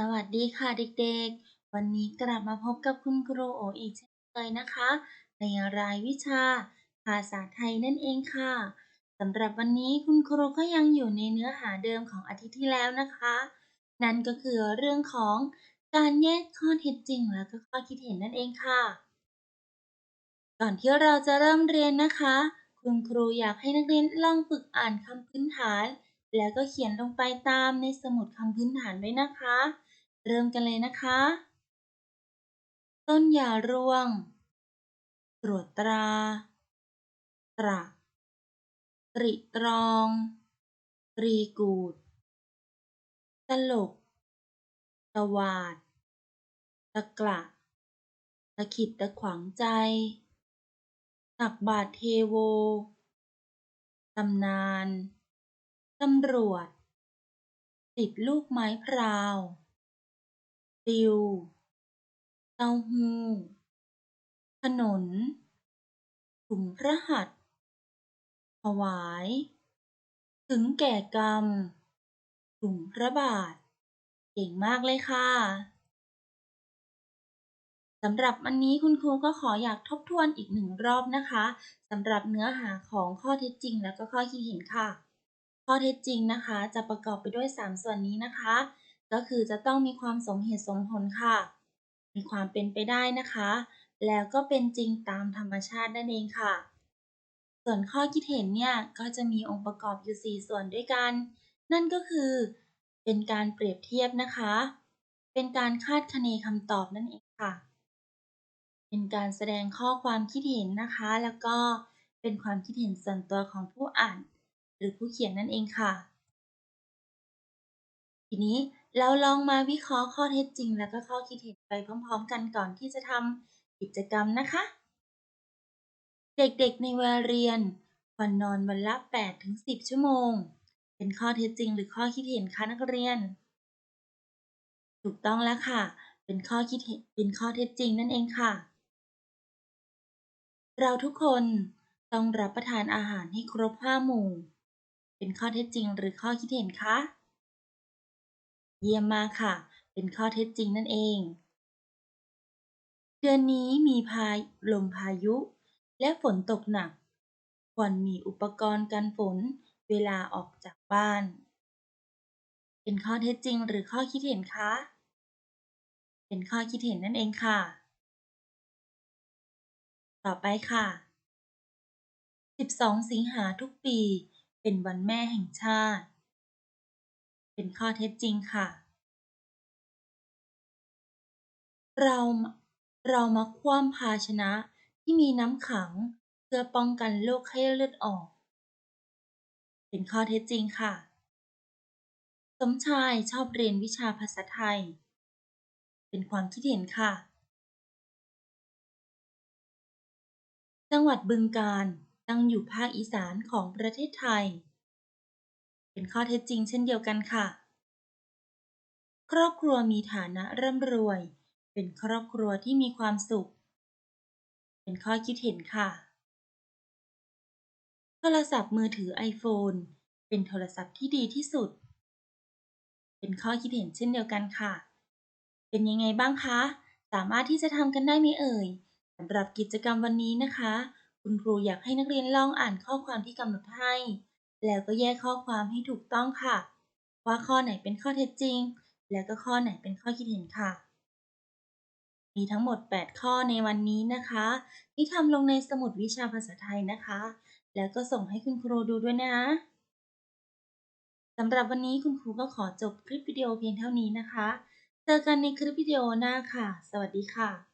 สวัสดีค่ะเด็กๆ วันนี้กลับมาพบกับคุณครูโออีกเช่นเคยนะคะ ในรายวิชา ภาษาไทยนั่นเองค่ะสำหรับวันนี้คุณครูก็ยังอยู่ในเนื้อหาเดิมของอาทิตย์ที่แล้วนะคะ นั่นก็คือเรื่องของการแยกข้อเท็จจริงและก็ข้อคิดเห็นนั่นเองค่ะ ก่อนที่เราจะเริ่มเรียนนะคะ คุณครูอยากให้นักเรียนลองฝึกอ่านคำพื้นฐาน แล้วก็เขียนลงไปตามในสมุดคำพื้นฐานด้วยนะคะ เริ่มกันเลยนะคะ ต้นยาร่วง ตรวจตรา ตระ ตริตรอง ตรีกูด ตลก ตวาด ตะกละ ตะขิดตะขวางใจ ตักบาทเทโว ตำนาน ตำรวจ ติดลูกไม้พราว ติว เต้าหู้ถนนถุงพระหัตถ์ถวาย ถึงแก่กรรมถุงพระบาท เก่งมากเลยค่ะสำหรับวันนี้คุณครูก็ขออยากทบทวนอีกหนึ่งรอบนะคะสำหรับเนื้อหาของข้อเท็จจริงและก็ข้อคิดเห็นค่ะ ข้อเท็จจริงนะคะ จะประกอบไปด้วย 3 ส่วนนี้นะคะ ก็คือจะต้องมีความสมเหตุสมผลค่ะ มีความเป็นไปได้นะคะ แล้วก็เป็นจริงตามธรรมชาตินั่นเองค่ะ ส่วนข้อคิดเห็นเนี่ยก็จะมีองค์ประกอบอยู่ 4 ส่วนด้วยกัน นั่นก็คือ เป็นการเปรียบเทียบนะคะ เป็นการคาดคะเนคำตอบนั่นเองค่ะ เป็นการแสดงข้อความคิดเห็นนะคะ แล้วก็เป็นความคิดเห็นส่วนตัวของผู้อ่าน หรือผู้เขียนนั่นเองค่ะ ทีนี้ เราลองมาวิเคราะห์ข้อเท็จจริง แล้วก็ข้อคิดเห็นไปพร้อม ๆ กันก่อนที่จะทำกิจกรรมนะคะ เด็กๆในวัยเรียนควรนอนวันละ 8-10 ชั่วโมง เป็นข้อเท็จจริง หรือข้อคิดเห็นคะนักเรียน ถูกต้องแล้วค่ะ เป็นข้อคิดเห็นเป็นข้อเท็จจริงนั่นเองค่ะ เราทุกคนต้องรับประทานอาหารให้ครบห้าหมู่ เป็นข้อเท็จจริงหรือข้อคิดเห็นคะ เยี่ยมมากค่ะ เป็นข้อเท็จจริงนั่นเอง เดือนนี้มีพายลมพายุ และฝนตกหนัก ควรมีอุปกรณ์กันฝนเวลาออกจากบ้าน เป็นข้อเท็จจริงหรือข้อคิดเห็นคะ เป็นข้อคิดเห็นนั่นเองค่ะ ต่อไปค่ะ 12 สิงหาทุกปี เป็นวันแม่แห่งชาติ เป็นข้อเท็จจริงค่ะ เราเรามาคว่ำภาชนะที่มีน้ำขังเพื่อป้องกันโรคไข้เลือดออก เป็นข้อเท็จจริงค่ะ สมชายชอบเรียนวิชาภาษาไทย เป็นความคิดเห็นค่ะ จังหวัดบึงกาฬตั้งอยู่ภาคอีสานของประเทศไทย เป็นข้อเท็จจริงเช่นเดียวกันค่ะ ครอบครัวมีฐานะร่ำรวย เป็นครอบครัวที่มีความสุข เป็นข้อคิดเห็นค่ะ โทรศัพท์มือถือ iPhone เป็นโทรศัพท์ที่ดีที่สุด เป็นข้อคิดเห็นเช่นเดียวกันค่ะ เป็นยังไงบ้างคะ สามารถที่จะทำกันได้ไหมเอ่ยสำหรับกิจกรรมวันนี้นะคะ คุณครูอยากให้นักเรียนลองอ่านข้อความที่กำหนดให้ แล้วก็แยกข้อความให้ถูกต้องค่ะ ว่าข้อไหนเป็นข้อเท็จจริง แล้วก็ข้อไหนเป็นข้อคิดเห็นค่ะ มีทั้งหมด 8 ข้อในวันนี้นะคะ ที่ทำลงในสมุดวิชาภาษาไทยนะคะ แล้วก็ส่งให้คุณครูดูด้วยนะสำหรับวันนี้คุณครูก็ขอจบคลิปวิดีโอเพียงเท่านี้นะคะ เจอกันในคลิปวิดีโอหน้าค่ะ สวัสดีค่ะ